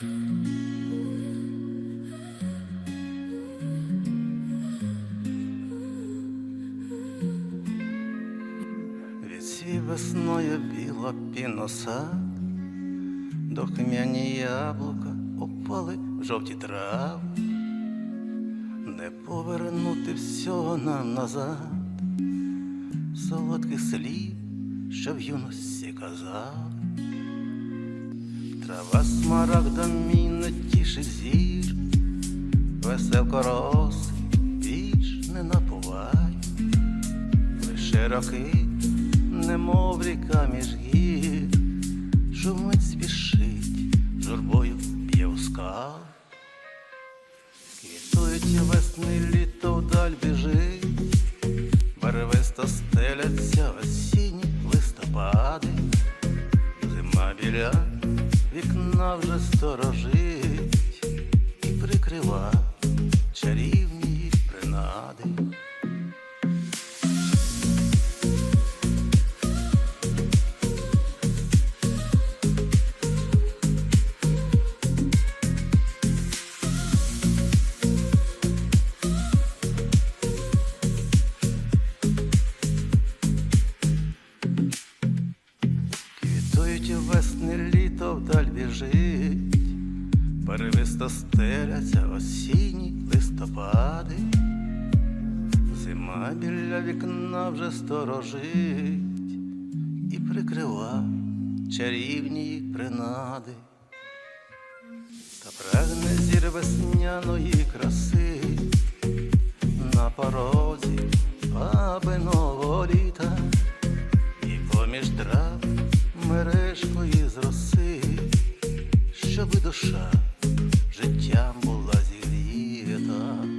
Відсвів весною біла піноса, дохмяні яблука упали в жовті трави, не повернути всього нам назад, солодких слів, що в юності казав. Трава смарагдом мій не тішить зір, веселко роси більш не напувай, лише роки, немов ріка між гір, шумить спішить, журбою б'є у скал. Квітують весни літо вдаль біжить, барвисто стеляться осінні листопади, зима біля вікна вже сторожить і прикрива Квітують весни літо вдаль біжить, Перевисто стеляться осінні листопади, зима біля вікна вже сторожить і прикрива чарівні принади, та прагне зір весняної краси на порозі бабиного літа. І поміж трав обережкою з роси, щоби душа життям була зігріта.